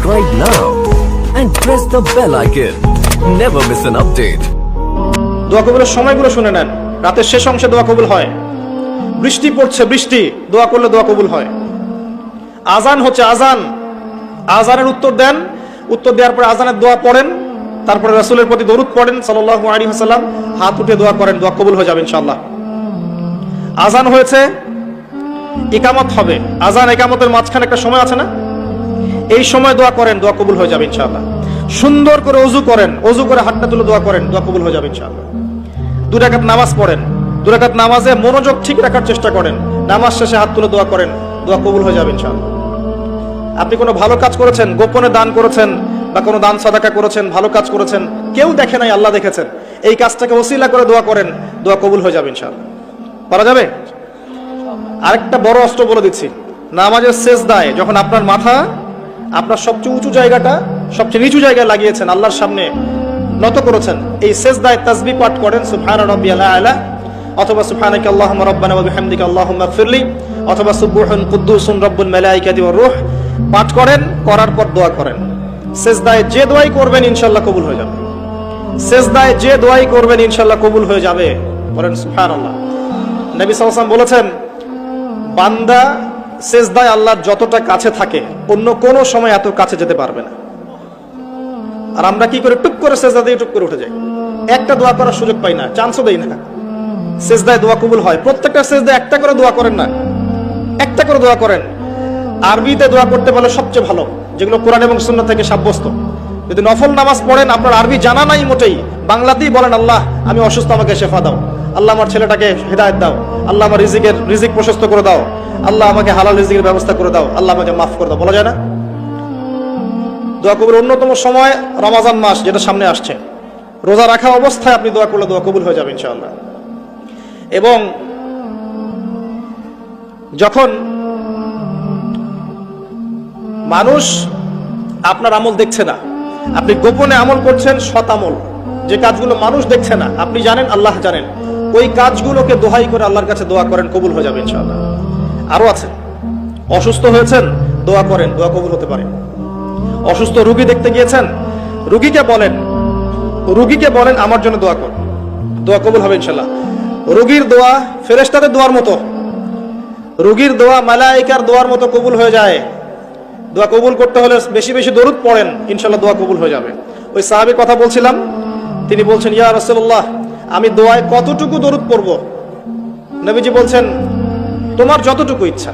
Subscribe now and press the bell icon. Never miss an update. দোয়া কবুলের সময়গুলো শুনে নেন। রাতের শেষ অংশে দোয়া কবুল হয়। বৃষ্টি পড়ছে, বৃষ্টি। দোয়া করলে দোয়া কবুল হয়। আজান হচ্ছে আজান। আজানের উত্তর দেন। উত্তর দেওয়ার পরে আজানের দোয়া পড়েন। তারপরে রাসূলের প্রতি দরুদ পড়েন, সাল্লাল্লাহু আলাইহি ওয়াসাল্লাম। হাত উঠে দোয়া করেন, দোয়া কবুল হয়ে যাবে ইনশাআল্লাহ। আজান হয়েছে, ইকামত হবে। আজান একামতের মাঝখানে একটা সময় আছে না? এই সময় দোয়া করেন, দোয়া কবুল হয়ে যাবে ইনশাআল্লাহ। সুন্দর করে অজু করেন, অজু করে হাতটা তুলে দোয়া করেন, দোয়া কবুল হয়ে যাবে ইনশাআল্লাহ। দু রাকাত নামাজ পড়েন, দু রাকাত নামাজে মনোযোগ ঠিক রাখার চেষ্টা করেন, নামাজ শেষে হাত তুলে দোয়া করেন, দোয়া কবুল হয়ে যাবে ইনশাআল্লাহ। আপনি কোনো ভালো কাজ করেছেন, গোপনে দান করেছেন বা কোনো দান সাদাকা করেছেন, ভালো কাজ করেছেন, কেউ দেখে নাই, আল্লাহ দেখেছেন। এই কাজটাকে ওসিলা করে দোয়া করেন, দোয়া কবুল হয়ে যাবে ইনশাআল্লাহ। পারা যাবে? আরেকটা বড় অস্ত্র বলে দিচ্ছি। নামাজের শেষ দায় যখন আপনার মাথা আপনার সবচেয়ে উঁচু জায়গাটা, সবচেয়ে নিচু জায়গায় লাগিয়েছেন, আল্লাহর সামনে নত করেছেন। এই শেষ দায় তাসবি পাঠ করেন সুবহান রাব্বিয়াল আলা, অথবা সুবহানাকা আল্লাহুম্মা রাব্বানা ওয়া বিহামদিকা ফিরলি অথবা সুবহুন কুদ্দুসুন রব্বুল মালাইকাতি ওয়ার রূহ পাঠ করেন, করার পর দোয়া করেন। শেষ দায় যে দোয়াই করবেন, ইনশাআল্লাহ কবুল হয়ে যাবে। শেষ দায় যে দোয়াই করবেন, ইনশাআল্লাহ কবুল হয়ে যাবে। বলেন সুবহানাল্লাহ। নবী সাল্লাল্লাহু বলেছেন, বান্দা সেজদায় আল্লাহর যতটা কাছে থাকে, অন্য কোনো সময় এত কাছে যেতে পারবে না। আর আমরা কি করে টুক করে সেজদা দিয়ে টুক করে উঠে যাই? একটা দোয়া করার সুযোগ পাই না, চান্সও দেই না। সেজদায় দোয়া কবুল হয়, প্রত্যেকটা সেজদায় একটা করে দোয়া করেন না। একটা করে দোয়া করেন। আরবিতে দোয়া করতে পারলে সবচেয়ে ভালো, যেগুলো কোরআন এবং সুন্নাহ থেকে সাব্যস্ত। যদি নফল নামাজ পড়েন, আপনার আরবি জানা নাই মোটেই। বাংলাতেই বলেন, আল্লাহ, আমি অসুস্থ, আমাকে শেফা দাও। আল্লাহ আমার ছেলেটাকে হেদায়ত দাও। আল্লাহ আমার রিজিকের, রিজিক প্রশস্ত করে দাও। আল্লাহ আমাকে হালাল রিজিকের ব্যবস্থা করে দাও, আল্লাহ আমাকে মাফ করে দাও, বলা যায় না? দোয়া কবুল অন্যতম সময় রমাজান মাস যেটা সামনে আসছে। রোজা রাখা অবস্থায় আপনি দোয়া করলে দোয়া কবুল হয়ে যাবে ইনশাআল্লাহ। এবং যখন মানুষ আপনার আমল দেখছে না, আপনি গোপনে আমল করছেন সৎ আমল, যে কাজগুলো মানুষ দেখছে না, আপনি জানেন, আল্লাহ জানেন, ওই কাজগুলোকে দোহাই করে আল্লাহর কাছে দোয়া করেন, কবুল হয়ে যাবে ইনশাআল্লাহ। আরও আছে। অসুস্থ হয়েছেন, দোয়া করেন, দোয়া কবুল হতে পারে। অসুস্থ রুগী দেখতে গিয়েছেন, রুগীকে বলেন রুগীকে বলেন, আমার জন্য দোয়া কর। দোয়া কবুল হবে ইনশাল্লাহ। রুগীর দোয়া ফেরেস্তাদের দোয়ার মতো। রুগীর দোয়া মালাইকার দোয়ার মতো কবুল হয়ে যায়। দোয়া কবুল করতে হলে বেশি বেশি দরুদ পড়েন, ইনশাল্লাহ দোয়া কবুল হয়ে যাবে। ওই সাহাবির কথা বলছিলাম, তিনি বলছেন, ইয়া রাসূলুল্লাহ, আমি দোয়ায় কতটুকু দরুদ পড়ব? নবীজি বলছেন তোমার যতটুকু ইচ্ছা।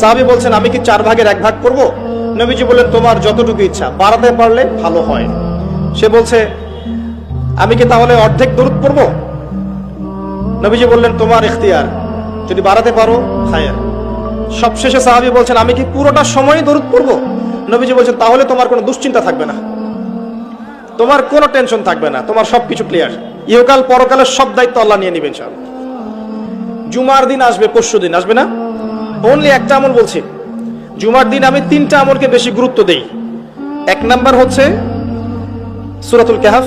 সাহাবি বলছেন, আমি কি চার ভাগের এক ভাগ করব? নবীজি বললেন, তোমার যতটুকু ইচ্ছা, বাড়াতে পারলে ভালো হয়। সে বলছে, আমি কি তাহলে অর্ধেক দরুদ পড়ব? নবীজি বললেন, তোমার ইখতিয়ার, যদি বাড়াতে পারো, খায়ার। সবশেষে সাহাবি বলছেন, আমি কি পুরোটা সময় দরুদ পড়ব? নবীজি বলছেন, তাহলে তোমার কোনো দুশ্চিন্তা থাকবে না। তোমার কোনো টেনশন থাকবে না। তোমার সবকিছু ক্লিয়ার। ইহকাল, পরকালের সব দায়িত্ব আল্লাহ নিয়ে নিবেন সব জুমার দিন আসবে, পরশু দিন, আসবে না? অনলি একটা আমল বলছি। জুমার দিন আমি তিনটা আমলকে বেশি গুরুত্ব দেই। এক নাম্বার হচ্ছে সুরাতুল কাহাফ,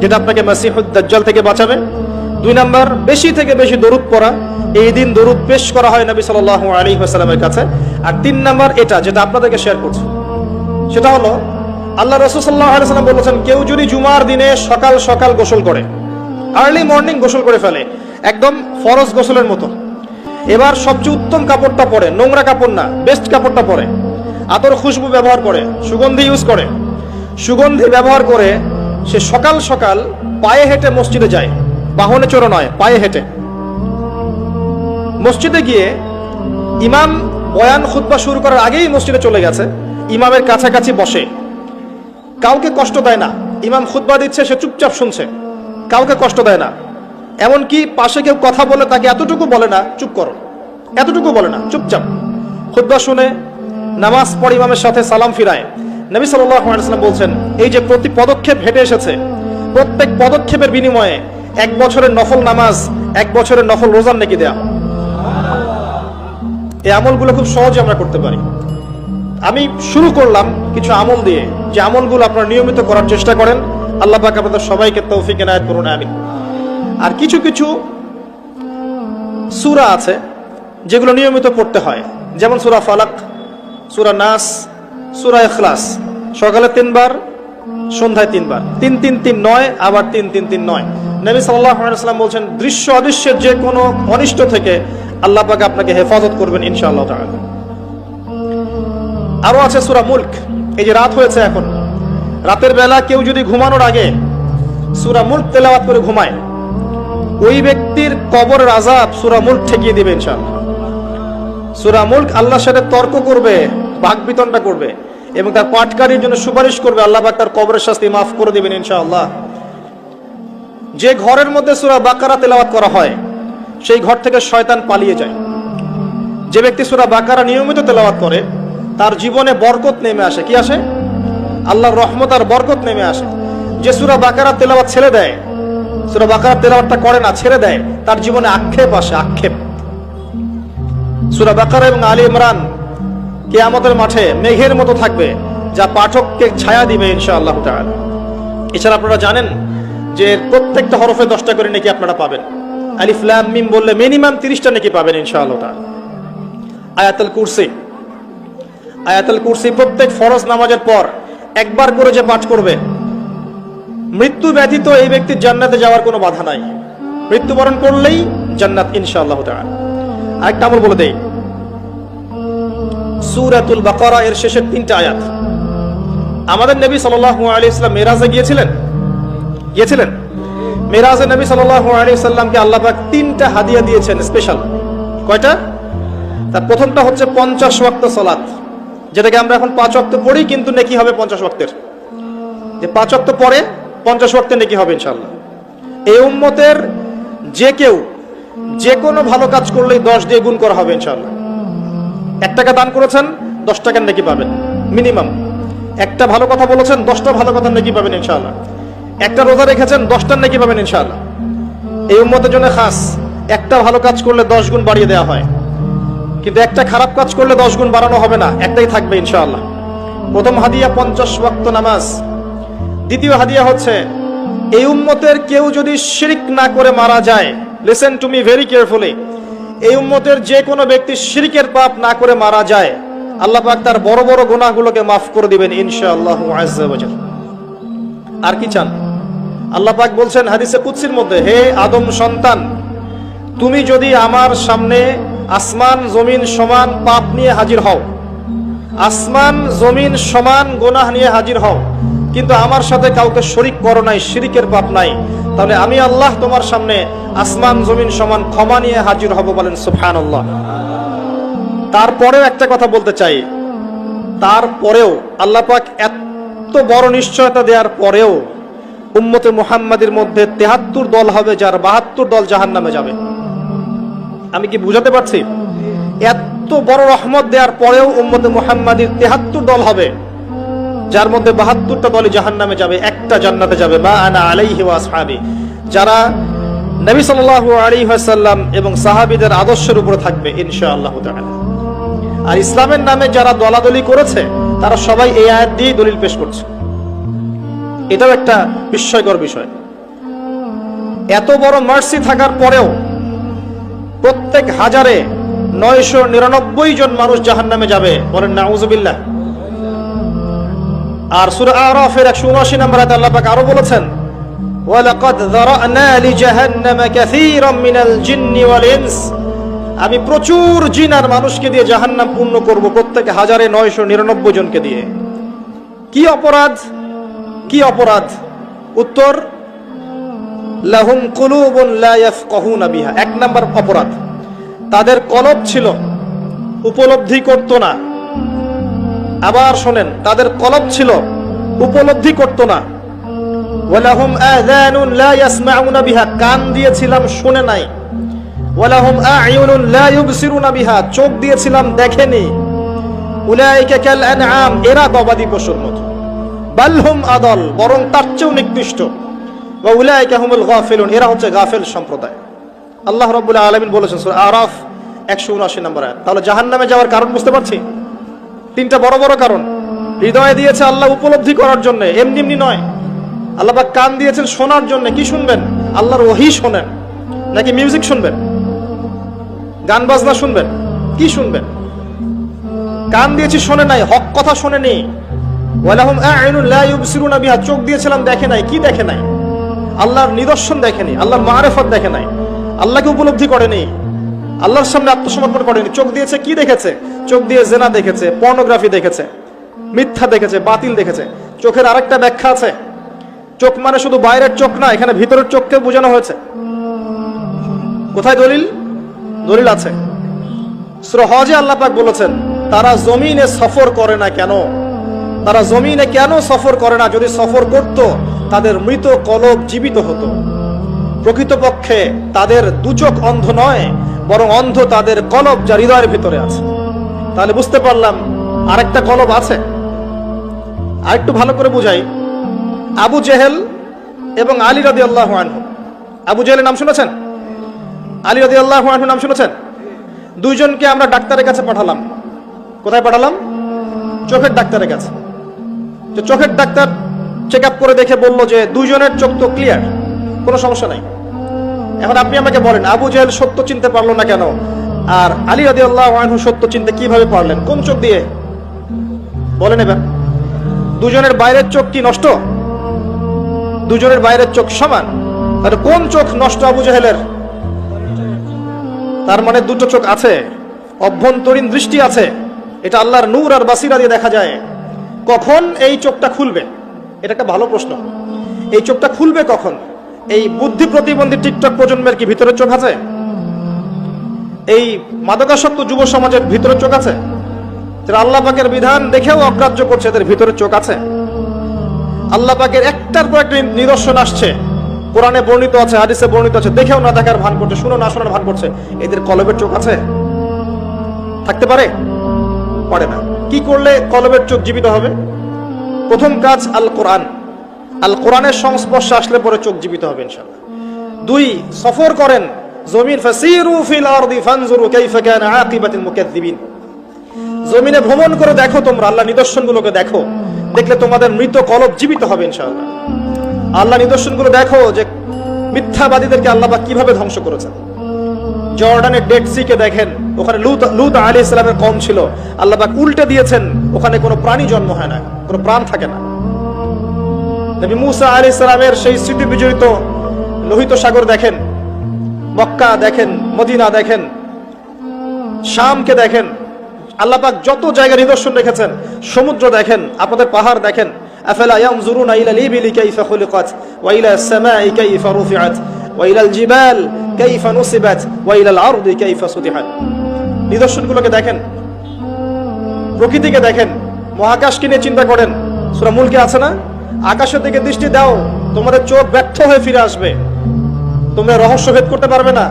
যেটা আপনাকে মাসিহুদ দাজ্জাল থেকে বাঁচাবে। দুই নাম্বার, বেশি থেকে বেশি দরুদ পড়া। এই দিন দরুদ পেশ করা হয় নবী সাল্লাল্লাহু আলাইহি ওয়াসাল্লামের কাছে। আর তিন নাম্বার এটা, যেটা আপনাদেরকে শেয়ার করছি। সেটা হলো, আল্লাহ রসুল সাল্লাহ আলাইসাল্লাম বলেছেন, কেউ যদি জুমার দিনে সকাল সকাল গোসল করে আর্লি মর্নিং গোসল করে ফেলে একদম ফরজ গোসলের মতো। এবার সবচেয়ে উত্তম কাপড়টা পরে, নোংরা কাপড় না বেস্ট কাপড়টা পরে। আতর খুশবু ব্যবহার করে, সুগন্ধি ইউজ করে। সুগন্ধি ব্যবহার করে সে সকাল সকাল পায়ে হেঁটে মসজিদে যায়। বাহনে চড়ো নয়, পায়ে হেঁটে। মসজিদে গিয়ে ইমাম বয়ান খুতবা শুরু করার আগেই মসজিদে চলে গেছে। ইমামের কাছাকাছি বসে। কাউকে কষ্ট দেয় না। ইমাম খুতবা দিচ্ছে, সে চুপচাপ শুনছে। কাউকে কষ্ট দেয় না। এমনকি পাশে কেউ কথা বলে তাকে এতটুকু বলে না, চুপ করো। এতটুকু বলে না, চুপচাপ। খুতবা শুনে নামাজ পড়ে ইমামের সাথে সালাম ফিরায়। নবী সাল্লাম বলছেন, এই যে প্রতি পদক্ষেপ হেঁটে এসেছে, প্রত্যেক পদক্ষেপের বিনিময়ে এক বছরের নফল নামাজ, এক বছরের নফল রোজার নাকি দেয়া। এই আমলগুলো খুব সহজে আমরা করতে পারি। আমি শুরু করলাম কিছু আমল দিয়ে। যে আমলগুলো আপনারা নিয়মিত করার চেষ্টা করেন, আল্লাহ পাক আপনাদের সবাইকে তৌফিক এনায়ত করুন আমি আর কিছু কিছু সুরা আছে যেগুলো নিয়মিত পড়তে হয়। যেমন সুরা ফালাক, সুরা নাস, সুরা এখলাস সকালে তিনবার, সন্ধ্যায় তিনবার। তিন তিন তিন নয়, আবার তিন তিন তিন নয়। নবী সাল্লাম বলছেন, দৃশ্য অদৃশ্যের যে কোনো অনিষ্ট থেকে আল্লাহ পাকে আপনাকে হেফাজত করবেন ইনশাআল্লাহ তাআলা। আরও আছে সুরা মুল্ক। এই যে রাত হয়েছে এখন। রাতের বেলা কেউ যদি ঘুমানোর আগে সুরা মুল্ক তেলাওয়াত করে ঘুমায় ওই ব্যক্তির কবর আজাব সুরা মুল্ক ঠেকিয়ে দিবে ইনশাআল্লাহ। সুরা মুল্ক আল্লাহর সাথে তর্ক করবে, ভাগ বিতনটা করবে এবং তার পাটকারীর জন্য সুপারিশ করবে, আল্লাহ তার কবরের শাস্তি মাফ করে দিবেন ইনশাআল্লাহ। যে ঘরের মধ্যে সুরা বাকারা তেলাওয়াত করা হয়, সেই ঘর থেকে শয়তান পালিয়ে যায়। যে ব্যক্তি সুরা বাকারা নিয়মিত তেলাওয়াত করে, তার জীবনে বরকত নেমে আসে। কি আসে? আল্লাহর রহমত আর বরকত নেমে আসে। যে সুরা বাকারা তেলাওয়াত ছেড়ে দেয় সুরা বাকারা তেলাওয়াতটা করে না, ছেড়ে দেয়। তার জীবনে আক্ষেপ আসে, আক্ষেপ। সুরা বাকারা এবং আলী ইমরান কেয়ামতের মাঠে মেঘের মতো থাকবে, যা পাঠককে ছায়া দিবে ইনশাআল্লাহ তাআলা। এছাড়া আপনারা জানেন যে প্রত্যেকটা হরফে দশটা করে নাকি আপনারা পাবেন। আলিফ, লাম, মিম বললে মিনিমাম তিরিশটা নাকি পাবেন ইনশাআল্লাহ তাআলা। আয়াতুল কুরসি। আয়াতুল কুরসি প্রত্যেক ফরজ নামাজের পর একবার করে যে পাঠ করবে মৃত্যু ব্যতীত এই ব্যক্তির জান্নাতে যাওয়ার কোনো বাধা নাই। মৃত্যুবরণ করলেই জান্নাত ইনশাআল্লাহ তাআলা। আরেকটা আমল বলে দেই। সূরাতুল বাকারা এর শেষের তিনটা আয়াত। আমাদের নবী সাল্লাল্লাহু আলাইহি সাল্লাম মেরাজে গিয়েছিলেন? গিয়েছিলেন? মেরাজে নবী সাল্লাল্লাহু আলাইহি সাল্লামকে আল্লাহ পাক তিনটা হাদিয়া দিয়েছেন স্পেশাল। কয়টা? তার প্রথমটা হচ্ছে পঞ্চাশ ওয়াক্ত সালাত, যেটাকে আমরা এখন পাঁচ ওয়াক্ত পড়ি, কিন্তু নেকি হবে পঞ্চাশ ওয়াক্তের। যে পাঁচ ওয়াক্ত পরে পঞ্চাশ ওয়াক্তের নেকি হবে ইনশাআল্লাহ। এই উম্মতের যে কেউ যে কোনো ভালো কাজ করলেই দশ দিয়ে গুণ করা হবে ইনশাআল্লাহ। এক টাকা দান করেছেন, দশ টাকার নাকি পাবেন, মিনিমাম। একটা ভালো কথা বলেছেন, দশটা ভালো কথা নাকি পাবেন ইনশাআল্লাহ। একটা রোজা রেখেছেন, দশটার নাকি পাবেন ইনশাআল্লাহ। এই উম্মতের জন্য খাস, একটা ভালো কাজ করলে দশ গুণ বাড়িয়ে দেওয়া হয়। কিন্তু একটা খারাপ কাজ করলে দশ গুণ বাড়ানো হবে না, একটাই থাকবে ইনশাআল্লাহ। প্রথম হাদিয়া পঞ্চাশ ওয়াক্ত নামাজ দ্বিতীয় হাদিয়া হচ্ছে, এই উম্মতের কেউ যদি শিরিক না করে মারা যায় listen to me very carefully এই উম্মতের যে কোনো ব্যক্তি শিরিকের পাপ না করে মারা যায়, আল্লাহ পাক তার বড় বড় গুনাহগুলোকে মাফ করে দিবেন ইনশাআল্লাহ আর কি চান? আল্লাহ পাক বলছেন হাদিসে কুদসির মধ্যে, হে আদম সন্তান, তুমি যদি আমার সামনে আসমান, জমিন, সমান পাপ নিয়ে হাজির হও, আসমান, জমিন, সমান গোনাহ নিয়ে হাজির হও কিন্তু আমার সাথে কাউকে শরিক করো নাই, শিরিকের পাপ নাই। তাহলে আমি আল্লাহ তোমার সামনে আসমান, জমিন সমান ক্ষমা নিয়ে হাজির হব বলেন সুফান আল্লাহ তারপরেও একটা কথা বলতে চাই। তারপরেও আল্লাহ পাক এত বড় নিশ্চয়তা দেওয়ার পরেও উম্মতে মুহাম্মাদের মধ্যে তেহাত্তর দল হবে, যার বাহাত্তর দল জাহান নামে যাবে। আমি কি বুঝাতে পারছি? এত বড় রহমত দেওয়ার পরেও উম্মতে মুহাম্মাদির তেহাত্তর দল হবে। যার মধ্যে বাহাত্তরটা দলই জাহান নামে যাবে, একটা জান্নাতে যাবে। মা আনা আলাইহি ওয়া আসহাবি। যারা নবী সাল্লাল্লাহু আলাইহি ওয়াসাল্লাম এবং সাহাবীদের আদর্শের উপরে থাকবে, ইনশাআল্লাহ তাআলা। আর ইসলামের নামে যারা দলাদলি করেছে, তারা সবাই এই আয়াত দিয়ে দলিল পেশ করছে। এটাও একটা বিস্ময়কর বিষয়। এত বড় মার্সি থাকার পরেও প্রত্যেক হাজারে নয়শো নিরানব্বই জন মানুষ জাহান নামে যাবে। বলেন না আর সূরা আরাফের 179 নম্বর আয়াতে আল্লাহ পাক আরও বলেছেন, ওয়ালাকাদ যারানা লিজাহান্নামা কাসীরাম মিনাল জিন্নি ওয়াল ইনস। আমি প্রচুর জিন আর মানুষকে দিয়ে জাহান্নাম পূর্ণ করব প্রত্যেক হাজারে নয়শো নিরানব্বই জনকে দিয়ে। কি অপরাধ? কি অপরাধ? উত্তর, লাহুম কুলুবুন লা ইয়াফকাহুনা বিহা। এক নাম্বার অপরাধ, তাদের কলব ছিল, উপলব্ধি করত না। আবার শোনেন, তাদের কলব ছিল, উপলব্ধি করত না। ওয়ালাহুম আযানুন লা ইয়াসমাউনা বিহা, কান দিয়েছিলাম শুনে নাই। ওয়ালাহুম আ'য়ুনুন লা ইউবসিরুনা বিহা, চোখ দিয়েছিলাম দেখেনি। উলাইকা কাল আনআম, এরা গবাদি পশুর মতো। বালহুম আদল, বরং তার চেয়েও নিকৃষ্ট। ওয়া উলাইকা হুমুল গাফিলুন, এরা হচ্ছে গাফিল সম্প্রদায়। আল্লাহ রাব্বুল আলামিন বলেছেন, সূরা আরাফ 179 নম্বর আয়াত। তাহলে জাহান্নামে যাওয়ার কারণ বুঝতে পারছি? তিনটা বড় বড় কারণ। হৃদয়ে দিয়েছে আল্লাহ উপলব্ধি করার জন্য, এমনি এমনি নয়। আল্লাহ পাক কান দিয়েছেন শোনার জন্য। কি শুনবেন? আল্লাহর ওহি শোনেন। নাকি মিউজিক শুনবেন? গান বাজনা শুনবেন? কি শুনবেন? কান দিয়েছি শোনে নাই, হক কথা ইউবসিরুনা বিহা। চোখ দিয়েছিলাম দেখে নাই, কি দেখে নাই? আল্লাহর নিদর্শন দেখেনি আল্লাহর মারেফত দেখে নাই। আল্লাহকে উপলব্ধি করেনি আল্লাহর সামনে আত্মসমর্পণ করেনি। চোখ দিয়েছে কি দেখেছে? চোখ দিয়ে জেনা দেখেছে, পর্নোগ্রাফি দেখেছে, মিথ্যা দেখেছে, বাতিল দেখেছে। চোখের আরেকটা ব্যাখ্যা আছে। চোখ মানে শুধু বাইরের চোখ না, এখানে ভিতরের চোখকে বোঝানো হয়েছে। কোথায় দলিল? দলিল আছে। সূরা হজে আল্লাহ পাক বলেছেন, তারা জমিনে সফর করে না কেন? তারা জমিনে কেন সফর করে না? যদি সফর করত, তাদের মৃত কলব জীবিত হতো। প্রকৃতপক্ষে তাদের দুচোখ অন্ধ নয় বরং অন্ধ তাদের কলব যা হৃদয়ের ভিতরে আছে। তাহলে বুঝতে পারলাম আরেকটা কলব আছে। আরেকটু ভালো করে বুঝাই। আবু জেহেল এবং আলী রাদি আল্লাহ আবু জেহেলের নাম শুনেছেন? আলী রাদি আল্লাহ নাম শুনেছেন? দুইজনকে আমরা ডাক্তারের কাছে পাঠালাম। কোথায় পাঠালাম? চোখের ডাক্তারের কাছে। চোখের ডাক্তার চেক আপ করে দেখে বলল যে দুইজনের চোখ তো ক্লিয়ার কোনো সমস্যা নাই। এখন আপনি আমাকে বলেন, আবু জেহেল সত্য চিনতে পারল না কেন? আর আলী রাদি আল্লাহ আনহু সত্য চিনতে কীভাবে পারলেন? কোন চোখ দিয়ে? বলেন এবার। দুজনের বাইরের চোখ কি নষ্ট? দুজনের বাইরের চোখ সমান? তাহলে কোন চোখ নষ্ট আবু জাহেলের? তার মানে দুটো চোখ আছে, অভ্যন্তরীণ দৃষ্টি আছে। এটা আল্লাহর নূর আর বাসিরা দিয়ে দেখা যায়। কখন এই চোখটা খুলবে? এটা একটা ভালো প্রশ্ন। এই চোখটা খুলবে কখন? এই বুদ্ধি প্রতিবন্ধী টিকটক প্রজন্মের কি ভিতরের চোখ আছে? এই মাদকাসক্ত যুব সমাজের ভিতরের চোখ আছে? যারা আল্লাহ পাকের বিধান দেখেও অগ্রাহ্য করছে, এদের ভিতরের চোখ আছে? আল্লাহ পাকের একটার পর একটা নিদর্শন আসছে। কোরআনে বর্ণিত আছে, হাদিসে বর্ণিত আছে, দেখেও না দেখার ভান করছে শুনো না শোনার ভান করছে, এদের কলবের চোখ আছে? থাকতে পারে? পারে না। কি করলে কলবের চোখ জীবিত হবে? প্রথম কাজ আল কোরআন আল কোরআনের সংস্পর্শে আসলে পরে চোখ জীবিত হবে ইনশাআল্লাহ। দুই, সফর করেন ফাসিরু ফিল আরদি ফানজুরু কাইফা আকিবাতুল জমিনে ভ্রমণ করে দেখো তোমরা, আল্লাহ নিদর্শনগুলোকে দেখো, দেখলে তোমাদের মৃত কলব জীবিত হবে ইনশাআল্লাহ। আল্লাহ নিদর্শনগুলো দেখো যে মিথ্যাবাদীদেরকে আল্লাহ পাক কীভাবে ধ্বংস করেছেন। জর্ডানের ডেড সিকে দেখেন, ওখানে লুত লুত আলী ইসলামের কম ছিল। আল্লাহ উল্টে দিয়েছেন, ওখানে কোনো প্রাণী জন্ম হয় না, কোনো প্রাণ থাকে না। নবী মুসা আলী ইসলামের সেই স্মৃতি বিজড়িত লোহিত সাগর দেখেন, মক্কা দেখেন, মদিনা দেখেন, শামকে দেখেন আল্লাপাক যত জায়গা নিদর্শন রেখেছেন, সমুদ্র দেখেন, আপনাদের পাহাড় দেখেন, আফালা ইয়ানজুরুনা ইলা লিবিলি কাইফা খুলিকাত, ওয়া ইলা সামাই কাইফা রুফিআত, ওয়া ইলা জিবাল কাইফা নুসিবাত, ওয়া ইলা আরদি কাইফা সুতিহাত নিদর্শনগুলোকে দেখেন, প্রকৃতিকে দেখেন, মহাকাশকে নিয়ে চিন্তা করেন। সূরা মুলকে আছে না? আকাশের দিকে দৃষ্টি দাও, তোমাদের চোখ ব্যর্থ হয়ে ফিরে আসবে। তোমরা রহস্য ভেদ করতে পারবে না।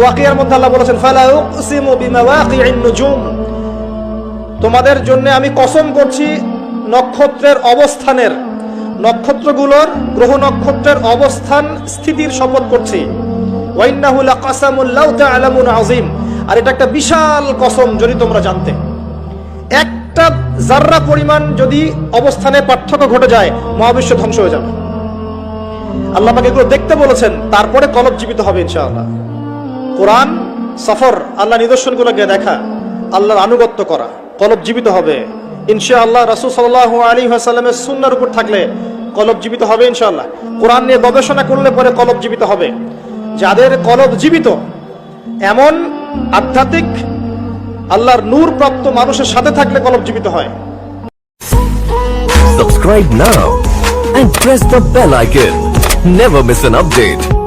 ওয়াকিয়ার মধ্যে আল্লাহ বলেছেন তোমাদের জন্য আমি কসম করছি নক্ষত্রের অবস্থানের, নক্ষত্রগুলোর, গ্রহ নক্ষত্রের অবস্থান স্থিতির শপথ করছি। আর এটা একটা বিশাল কসম, যদি তোমরা জানতে। একটা জাররা পরিমাণ যদি অবস্থানে পার্থক্য ঘটে যায়, মহাবিশ্ব ধ্বংস হয়ে যাবে। আল্লাহ পাক এগুলো দেখতে বলেছেন, তারপরে কলব জীবিত হবে ইনশাআল্লাহ। কোরআন, সফর, আল্লাহ নিদর্শনগুলোকে দেখা, আল্লাহর আনুগত্য করা, কলব জীবিত হবে। ইনশাআল্লাহ রাসূল সাল্লাল্লাহু আলাইহি ওয়াসাল্লামের সুন্নাহর উপর থাকলে কলব জীবিত হবে ইনশাআল্লাহ। কোরআন নিয়ে গবেষণা করলে পরে কলব জীবিত হবে। যাদের কলব জীবিত, এমন আধ্যাত্মিক আল্লাহর নূর প্রাপ্ত মানুষের সাথে থাকলে কলব জীবিত হয় Subscribe now and press the bell icon. Never miss an update.